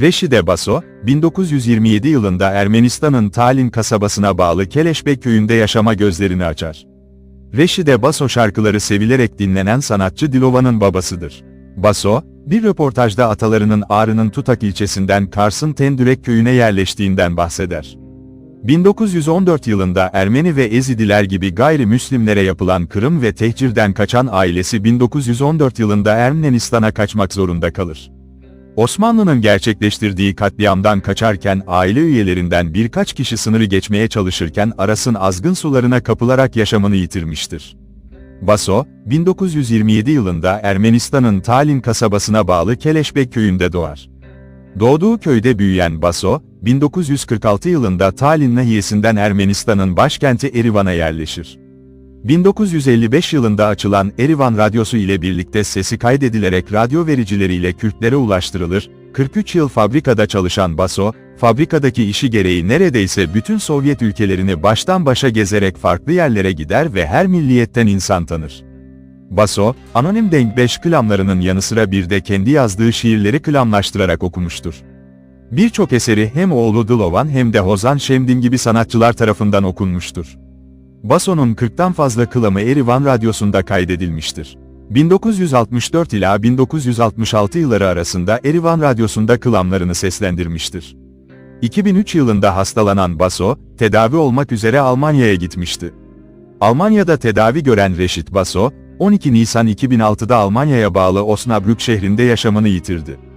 Reşide Baso, 1927 yılında Ermenistan'ın Talin kasabasına bağlı Keleşbek köyünde yaşama gözlerini açar. Reşide Baso şarkıları sevilerek dinlenen sanatçı Dilova'nın babasıdır. Baso, bir röportajda atalarının Ağrı'nın Tutak ilçesinden Kars'ın Tendürek köyüne yerleştiğinden bahseder. 1914 yılında Ermeni ve Ezidiler gibi gayrimüslimlere yapılan kırım ve tehcirden kaçan ailesi 1914 yılında Ermenistan'a kaçmak zorunda kalır. Osmanlı'nın gerçekleştirdiği katliamdan kaçarken aile üyelerinden birkaç kişi sınırı geçmeye çalışırken Aras'ın azgın sularına kapılarak yaşamını yitirmiştir. Baso, 1927 yılında Ermenistan'ın Talin kasabasına bağlı Keleşbek köyünde doğar. Doğduğu köyde büyüyen Baso, 1946 yılında Talin nahiyesinden Ermenistan'ın başkenti Erivan'a yerleşir. 1955 yılında açılan Erivan Radyosu ile birlikte sesi kaydedilerek radyo vericileriyle Kürtlere ulaştırılır, 43 yıl fabrikada çalışan Baso, fabrikadaki işi gereği neredeyse bütün Sovyet ülkelerini baştan başa gezerek farklı yerlere gider ve her milliyetten insan tanır. Baso, anonim denk 5 klamlarının yanı sıra bir de kendi yazdığı şiirleri klamlaştırarak okumuştur. Birçok eseri hem oğlu Dilovan hem de Hozan Şemdin gibi sanatçılar tarafından okunmuştur. Baso'nun 40'tan fazla kılamı Erivan Radyosu'nda kaydedilmiştir. 1964 ila 1966 yılları arasında Erivan Radyosu'nda kılamlarını seslendirmiştir. 2003 yılında hastalanan Baso, tedavi olmak üzere Almanya'ya gitmişti. Almanya'da tedavi gören Reşit Baso, 12 Nisan 2006'da Almanya'ya bağlı Osnabrück şehrinde yaşamını yitirdi.